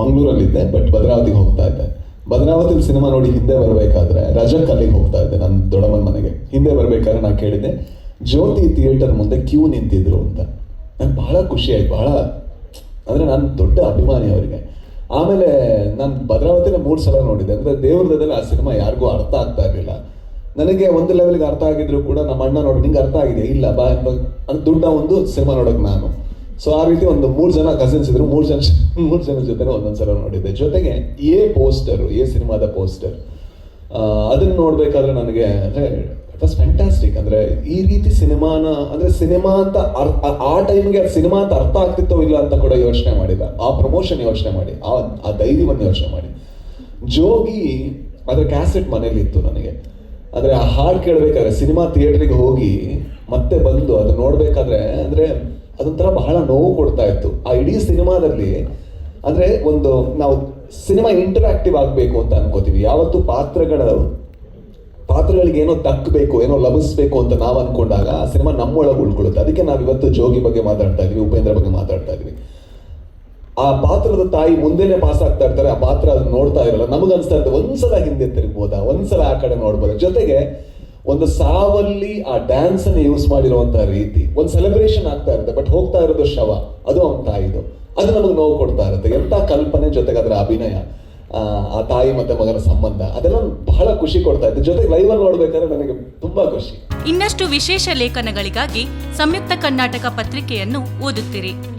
ಮಂಗಳೂರಲ್ಲಿದ್ದೆ but ಭದ್ರಾವತಿಗೆ ಹೋಗ್ತಾ ಇದ್ದೆ. Bhadravati cinema ನೋಡಿ ಹಿಂದೆ ಬರಬೇಕಾದ್ರೆ ರಜಕ್ ಅಲ್ಲಿಗೆ ಹೋಗ್ತಾ ಇದ್ದೆ ನನ್ನ ದೊಡ್ಡಮ್ಮನ ಮನೆಗೆ. ಹಿಂದೆ ಬರಬೇಕಾದ್ರೆ ನಾನು ಕೇಳಿದ್ದೆ, ಜ್ಯೋತಿ ಥಿಯೇಟರ್ ಮುಂದೆ ಕ್ಯೂ ನಿಂತಿದ್ರು ಅಂತ. ನಂಗೆ ಬಹಳ ಖುಷಿ ಆಯ್ತು, ಬಹಳ, ಅಂದರೆ ನಾನು ದೊಡ್ಡ ಅಭಿಮಾನಿ ಅವರಿಗೆ. ಆಮೇಲೆ ನಾನು ಭದ್ರಾವತಿನ ಮೂರು ಸಲ ನೋಡಿದ್ದೆ, ಅಂದರೆ ದೇವ್ರದಲ್ಲಿ ಆ ಸಿನಿಮಾ ಯಾರಿಗೂ ಅರ್ಥ ಆಗ್ತಾ ಇರಲಿಲ್ಲ. ನನಗೆ ಒಂದು ಲೆವೆಲ್ಗೆ ಅರ್ಥ ಆಗಿದ್ರು ಕೂಡ ನಮ್ಮ ಅಣ್ಣ ನೋಡಿ ನಿಂಗೆ ಅರ್ಥ ಆಗಿದೆ ಇಲ್ಲ, ಬಾ ಅದು ದುಡ್ಡ ಒಂದು ಸಿನಿಮಾ ನೋಡೋಕೆ ನಾನು. ಸೊ ಆ ರೀತಿ ಒಂದು ಮೂರು ಜನ ಕಸಿನ್ಸ್ ಇದ್ರು, ಮೂರು ಜನ ಮೂರು ಜನ ಜೊತೆ ಒಂದೊಂದ್ಸಲ ನೋಡಿದ್ದೆ. ಜೊತೆಗೆ ಎ ಪೋಸ್ಟರ್ ಎ ಸಿನಿಮಾದ ಪೋಸ್ಟರ್ ಅದನ್ನ ನೋಡ್ಬೇಕಾದ್ರೆ ನನಗೆ, ಅಂದ್ರೆ ಫ್ಯಾಂಟಾಸ್ಟಿಕ್ ಅಂದ್ರೆ, ಈ ರೀತಿ ಸಿನಿಮಾನ, ಅಂದ್ರೆ ಸಿನಿಮಾ ಅಂತ ಅರ್ಥ ಆ- ಟೈಮ್ಗೆ ಸಿನಿಮಾ ಅಂತ ಅರ್ಥ ಆಗ್ತಿತ್ತೋ ಇಲ್ಲ ಅಂತ ಕೂಡ ಯೋಚನೆ ಮಾಡಿದ ಆ ಪ್ರಮೋಷನ್ ಯೋಚನೆ ಮಾಡಿ, ಆ ಆ ಧೈರ್ಯವನ್ನು ಯೋಚನೆ ಮಾಡಿ. ಜೋಗಿ ಅದ್ರ ಕ್ಯಾಸೆಟ್ ಮನೇಲಿ ಇತ್ತು ನನಗೆ. ಅಂದ್ರೆ ಆ ಹಾಡು ಕೇಳಬೇಕಾದ್ರೆ ಸಿನಿಮಾ ಥಿಯೇಟ್ರಿಗೆ ಹೋಗಿ ಮತ್ತೆ ಬಂದು ಅದು ನೋಡ್ಬೇಕಾದ್ರೆ ಅಂದ್ರೆ ಅದೊಂಥರ ಬಹಳ ನೋವು ಕೊಡ್ತಾ ಇತ್ತು. ಆ ಇಡೀ ಸಿನಿಮಾದಲ್ಲಿ ಅಂದ್ರೆ ಒಂದು ನಾವು ಸಿನಿಮಾ ಇಂಟರಾಕ್ಟಿವ್ ಆಗಬೇಕು ಅಂತ ಅನ್ಕೋತೀವಿ. ಯಾವತ್ತು ಪಾತ್ರಗಳ ಪಾತ್ರಗಳಿಗೆ ಏನೋ ದಕ್ಕಬೇಕು ಏನೋ ಲಭಿಸ್ಬೇಕು ಅಂತ ನಾವು ಅನ್ಕೊಂಡಾಗ ಆ ಸಿನಿಮಾ ನಮ್ಮೊಳಗೆ ಉಳ್ಕೊಳ್ಳುತ್ತೆ. ಅದಕ್ಕೆ ನಾವು ಇವತ್ತು ಜೋಗಿ ಬಗ್ಗೆ ಮಾತಾಡ್ತಾ ಇದೀವಿ, ಉಪೇಂದ್ರ ಬಗ್ಗೆ ಮಾತಾಡ್ತಾ ಇದೀವಿ. ಆ ಪಾತ್ರದ ತಾಯಿ ಮುಂದೆನೆ ಪಾಸ್ ಆಗ್ತಾ ಇರ್ತಾರೆ, ಆ ಪಾತ್ರ ಅದನ್ನ ನೋಡ್ತಾ ಇರಲ್ಲ. ನಮಗನ್ಸ್ತಾ ಇರ್ತದೆ ಒಂದ್ಸಲ ಹಿಂದೆ ತಿರುಗ್ಬೋದಾ? ಒಂದ್ಸಲ ಆ ಕಡೆ ನೋಡ್ಬೋದಾ? ಜೊತೆಗೆ ಒಂದು ಸಾವಲ್ಲಿ ಆ ಡ್ಯಾನ್ಸ್ ಅನ್ನು ಯೂಸ್ ಮಾಡಿರುವಂತಹ ರೀತಿ. ಒಂದು ಸೆಲೆಬ್ರೇಷನ್ ಆಗ್ತಾ ಇರುತ್ತೆ ಬಟ್ ಹೋಗ್ತಾ ಇರೋದು ಶವ. ಅದು ಅವನ ತಾಯಿದು. ಅದು ನಮಗೆ ನೋವು ಕೊಡ್ತಾ ಇರುತ್ತೆ. ಎಂತ ಕಲ್ಪನೆ ಜೊತೆಗೆ ಅದರ ಅಭಿನಯ ಆ, ಆ ತಾಯಿ ಮತ್ತೆ ಮಗನ ಸಂಬಂಧ. ಅದೆಲ್ಲ ಬಹಳ ಖುಷಿ ಕೊಡ್ತಾ ಇತ್ತು. ಜೊತೆಗೆ ಲೈವ್ ಅಲ್ಲಿ ನೋಡ್ಬೇಕಾದ್ರೆ ನನಗೆ ತುಂಬಾ ಖುಷಿ. ಇನ್ನಷ್ಟು ವಿಶೇಷ ಲೇಖನಗಳಿಗಾಗಿ ಸಂಯುಕ್ತ ಕರ್ನಾಟಕ ಪತ್ರಿಕೆಯನ್ನು ಓದುತ್ತಿರಿ.